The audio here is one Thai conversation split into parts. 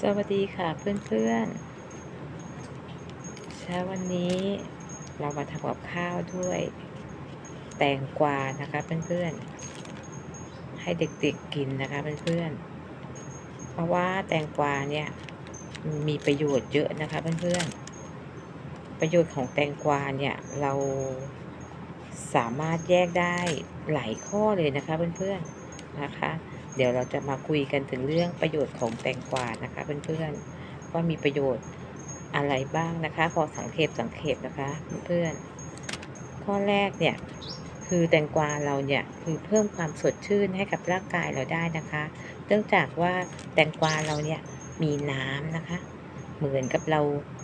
สวัสดีค่ะเพื่อนๆเช้าวันนี้เรามาทำกับข้าวด้วย แตงกวานะคะเพื่อนๆ ให้เด็กๆกินนะคะเพื่อนๆ เพราะว่าแตงกวาเนี่ยมีประโยชน์เยอะนะคะเพื่อนๆ ประโยชน์ของแตงกวาเนี่ยเราสามารถแยกได้หลายข้อเลยนะคะเพื่อนๆ นะคะ เดี๋ยวเราจะมาคุยกันถึงเรื่องประโยชน์ของแตงกวานะคะเพื่อนๆว่ามีประโยชน์อะไรบ้างนะคะ พอสังเกตสังเกตนะคะเพื่อนๆข้อแรกเนี่ยคือแตงกวาเราเนี่ยคือเพิ่มความสดชื่นให้กับร่างกายเราได้นะคะเนื่องจากว่าแตงกวาเราเนี่ยมีน้ำนะคะ เหมือนกับเรา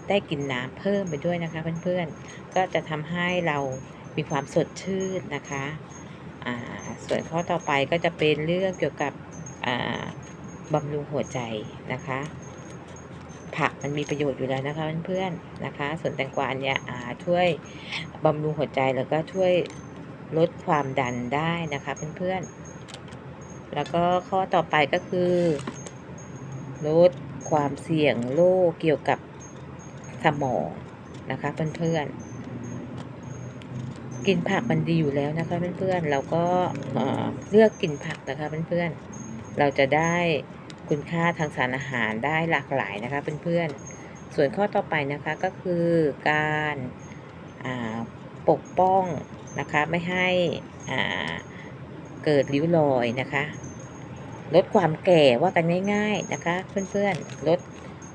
ได้กินน้ำเพิ่มไปด้วยนะคะเพื่อนๆก็จะทำให้เรามีความสดชื่นนะคะ ส่วนข้อต่อไปก็จะเป็นเรื่องเกี่ยวกับบำรุงหัวใจนะคะ ผักมันมีประโยชน์อยู่แล้วนะคะเพื่อนๆนะคะ ส่วนแตงกวาเนี่ยช่วยบำรุงหัวใจแล้วก็ช่วยลดความดันได้นะคะเพื่อนๆ แล้วก็ข้อต่อไปก็คือ ลดความเสี่ยงโรคเกี่ยวกับสมองนะคะเพื่อนๆ กินผักมันดีอยู่แล้วนะคะเพื่อนๆ เราก็เลือกกินผักนะคะเพื่อนๆ เราจะได้คุณค่าทางสารอาหารได้หลากหลายนะคะเพื่อนๆ ส่วนข้อต่อไปนะคะก็คือการปกป้องนะคะไม่ให้เกิดริ้วรอยนะคะ ลดความแก่ว่ากันง่ายๆนะคะเพื่อนๆ ลด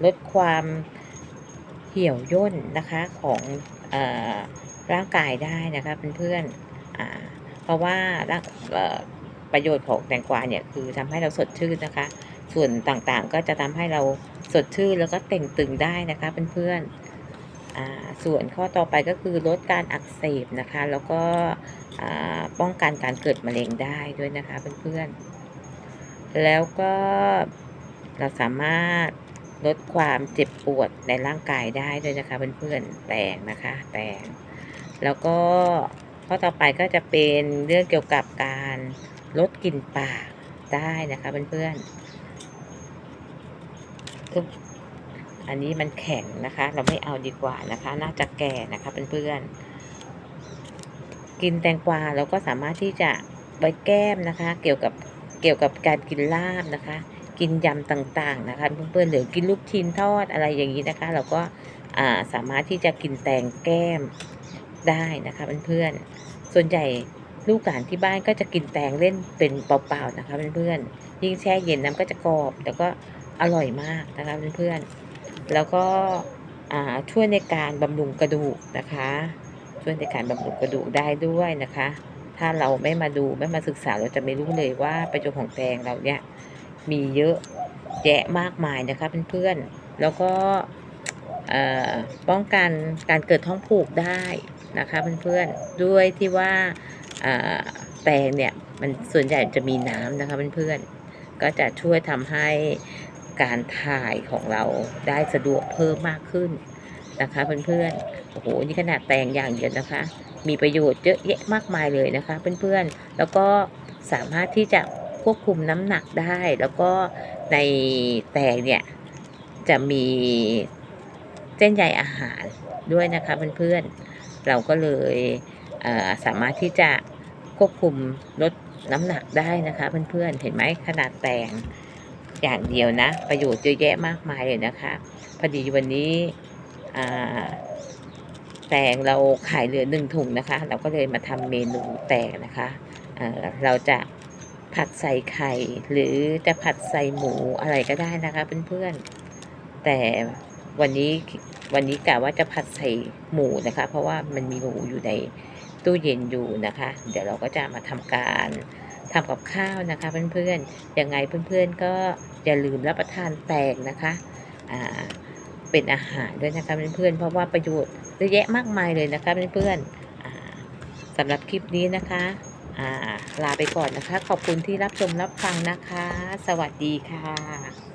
ลดความเหี่ยวย่นนะคะของอ ร่างกายได้นะคะเพื่อนๆอ่าเพราะว่าประโยชน์ของแตงกวาเนี่ยคือทำให้เราสดชื่นนะคะ ส่วนต่างๆก็จะทำให้เราสดชื่นแล้วก็เต่งตึงได้นะคะเพื่อนๆอ่าส่วนข้อต่อไปก็คือลดการอักเสบนะคะ แล้วก็ป้องกันการเกิดมะเร็งได้ด้วยนะคะเพื่อนๆแล้วก็เราสามารถลดความเจ็บปวดในร่างกายได้ด้วยนะคะเพื่อนๆแตงนะคะแตง แล้วก็ข้อต่อไปก็จะเป็นเรื่องเกี่ยวกับการลดกลิ่นปากได้นะคะเพื่อนๆทุกอันนี้มันแข็งนะคะ เราไม่เอาดีกว่านะคะ น่าจะแก่นะคะเพื่อนๆกินแตงกวาเราก็สามารถที่จะไว้แก้มนะคะ เกี่ยวกับเกี่ยวกับการกินลาบนะคะ กินยำต่างๆนะคะเพื่อนๆหรือกินลูกชิ้นทอดอะไรอย่างนี้นะคะ เราก็สามารถที่จะกินแตงแก้ม ได้นะคะเพื่อนๆส่วนใหญ่ลูกหลานที่บ้านก็จะกินแตงเล่นเป็นเปล่าๆนะคะเพื่อนๆยิ่งแช่เย็นน้ำก็จะกรอบแล้วก็อร่อยมากนะคะเพื่อนๆแล้วก็ช่วยในการบำรุงกระดูกนะคะช่วยในการบำรุงกระดูกได้ด้วยนะคะ ถ้าเราไม่มาดูไม่มาศึกษาเราจะไม่รู้เลยว่าประโยชน์ของแตงเราเนี่ยมีเยอะแยะมากมายนะคะเพื่อนๆแล้วก็ ป้องกันการเกิดท้องผูกได้นะคะเพื่อนๆด้วยที่ว่าแตงเนี่ยมันส่วนใหญ่จะมีน้ำนะคะเพื่อนๆก็จะช่วยทำให้การถ่ายของเราได้สะดวกเพิ่มมากขึ้นนะคะเพื่อนๆ โอ้โห นี่ขนาดแตงอย่างเดียวนะคะ มีประโยชน์เยอะแยะมากมายเลยนะคะเพื่อนๆ แล้วก็สามารถที่จะควบคุมน้ำหนักได้ แล้วก็ในแตงเนี่ยจะมี เส้นใยอาหารด้วยนะคะเพื่อนๆเราก็เลยเสามารถที่จะควบคุมลดน้ำหนักได้นะคะเพื่อนๆเห็นไหมขนาดแตงอย่างเดียวนะ ประโยชน์เยอะแยะมากมายเลยนะคะพอดีวันนี้แตงเราขายเหลือหนึ่งถุงนะคะ เราก็เลยมาทำเมนูแตงนะคะเเราจะผัดใส่ไข่ หรือจะผัดใส่หมูอะไรก็ได้นะคะเพื่อนๆแต่ วันนี้วันนี้กะว่าจะผัดใส่หมูนะคะ เพราะว่ามันมีหมูอยู่ในตู้เย็นอยู่นะคะ เดี๋ยวเราก็จะมาทำการทำกับข้าวนะคะ เพื่อนๆยังไงเพื่อนๆก็อย่าลืมรับประทานแตงนะคะอ่าเป็นอาหารด้วยนะคะเพื่อนๆเพราะว่าประโยชน์เยอะแยะมากมายเลยนะคะเพื่อนๆอ่าสำหรับคลิปนี้นะคะลาไปก่อนนะคะ ขอบคุณที่รับชมรับฟังนะคะ สวัสดีค่ะ